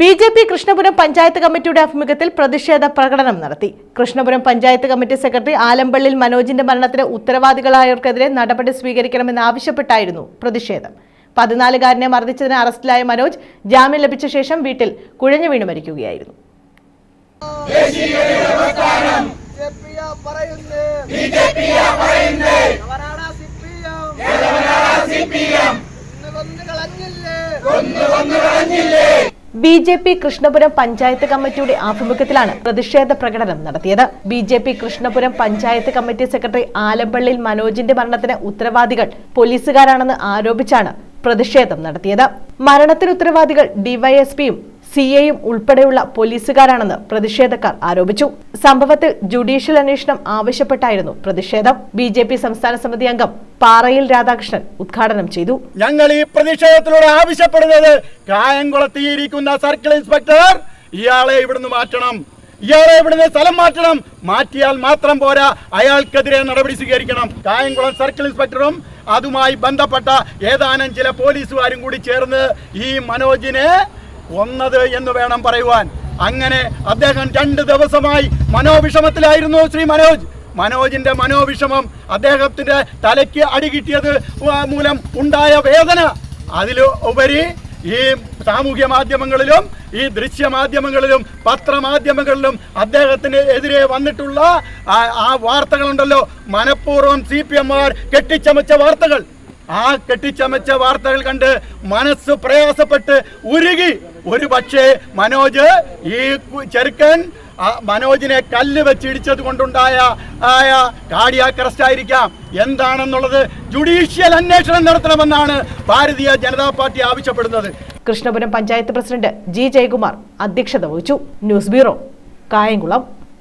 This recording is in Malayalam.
B J P Krishnapuram panchayat കമ്മിറ്റിയുടെ ആഭിമുഖ്യത്തിൽ പ്രതിഷേധ പ്രകടനം നടത്തി. കൃഷ്ണപുരം പഞ്ചായത്ത് കമ്മിറ്റി സെക്രട്ടറി ആലമ്പള്ളിൽ മനോജിന്റെ മരണത്തിന് ഉത്തരവാദികളായവർക്കെതിരെ നടപടി സ്വീകരിക്കണമെന്ന് സ്വീകരിക്കണമെന്നാവശ്യപ്പെട്ടായിരുന്നു പ്രതിഷേധം. പതിനാലുകാരനെ മർദ്ദിച്ചതിന് അറസ്റ്റിലായ മനോജ് ജാമ്യം ലഭിച്ച ശേഷം വീട്ടിൽ കുഴഞ്ഞു വീണു മരിക്കുകയായിരുന്നു. ഇന്ന് കൊന്നു കളഞ്ഞില്ലേ? B J P Krishnapuram panchayat കമ്മിറ്റിയുടെ ആഭിമുഖ്യത്തിലാണ് പ്രതിഷേധ പ്രകടനം നടത്തിയത്. B J P Krishnapuram panchayat committee secretary Alampallil മനോജിന്റെ മരണത്തിന് ഉത്തരവാദികൾ പോലീസുകാരാണെന്ന് ആരോപിച്ചാണ് പ്രതിഷേധം നടത്തിയത്. മരണത്തിന് ഉത്തരവാദികൾ ഡിവൈഎസ്പിയും സി എയും ഉൾപ്പെടെയുള്ള പോലീസുകാരാണെന്ന് പ്രതിഷേധക്കാർ ആരോപിച്ചു. സംഭവത്തിൽ ജുഡീഷ്യൽ അന്വേഷണം ആവശ്യപ്പെട്ടായിരുന്നു. പ്രതിഷേധം ബി ജെ പി സംസ്ഥാന സമിതി അംഗം പാറയിൽ രാധാകൃഷ്ണൻ ഉദ്ഘാടനം ചെയ്തു. ഞങ്ങൾ ഈ പ്രതിഷേധത്തിലൂടെ ആവശ്യപ്പെടുന്നത് കായംകുളത്തിയിരിക്കുന്ന സർക്കിൾ ഇൻസ്പെക്ടർ ഇയാളെ ഇവിടുന്ന് മാറ്റണം. ഇയാളെ ഇവിടുന്ന് സ്ഥലം മാറ്റണം. മാറ്റിയാൽ മാത്രം പോരാ. അയാൾക്കെതിരെ നടപടി സ്വീകരിക്കണം. കായംകുളം സർക്കിൾ ഇൻസ്പെക്ടറും അതുമായി ബന്ധപ്പെട്ട ഏതാനും ചില പോലീസുകാരും കൂടി ചേർന്ന് ഈ മനോജിനെ കൊന്നത് എന്ന് വേണം പറയുവാൻ. അങ്ങനെ അദ്ദേഹം രണ്ട് ദിവസമായി മനോവിഷമത്തിലായിരുന്നു ശ്രീ മനോജ്. മനോജിന്റെ മനോവിഷമം അദ്ദേഹത്തിന്റെ തലയ്ക്ക് അടി കിട്ടിയത് മൂലം ഉണ്ടായ വേദന. അതിൽ ഉപരി ഈ സാമൂഹ്യ മാധ്യമങ്ങളിലും ഈ ദൃശ്യമാധ്യമങ്ങളിലും പത്രമാധ്യമങ്ങളിലും അദ്ദേഹത്തിന് എതിരെ വന്നിട്ടുള്ള ആ- വാർത്തകളുണ്ടല്ലോ. മനഃപൂർവം സി പി എമ്മാർ കെട്ടിച്ചമച്ച വാർത്തകൾ. ആ കെട്ടിച്ചമച്ച വാർത്തകൾ കണ്ട് മനസ്സ് പ്രയാസപ്പെട്ട് ഉരുകി. ഒരു പക്ഷേ മനോജ് ഈ ചെറുക്കൻ മനോജിനെ കല്ല് വെച്ചിടിച്ചത് കൊണ്ടുണ്ടായ ആയ കാർഡിയാക് ആയിരിക്കാം. എന്താണെന്നുള്ളത് ജുഡീഷ്യൽ അന്വേഷണം നടത്തണമെന്നാണ് ഭാരതീയ ജനതാ പാർട്ടി ആവശ്യപ്പെടുന്നത്. കൃഷ്ണപുരം പഞ്ചായത്ത് പ്രസിഡന്റ് ജി ജയകുമാർ അധ്യക്ഷത വഹിച്ചു. News bureau Kayamkulam.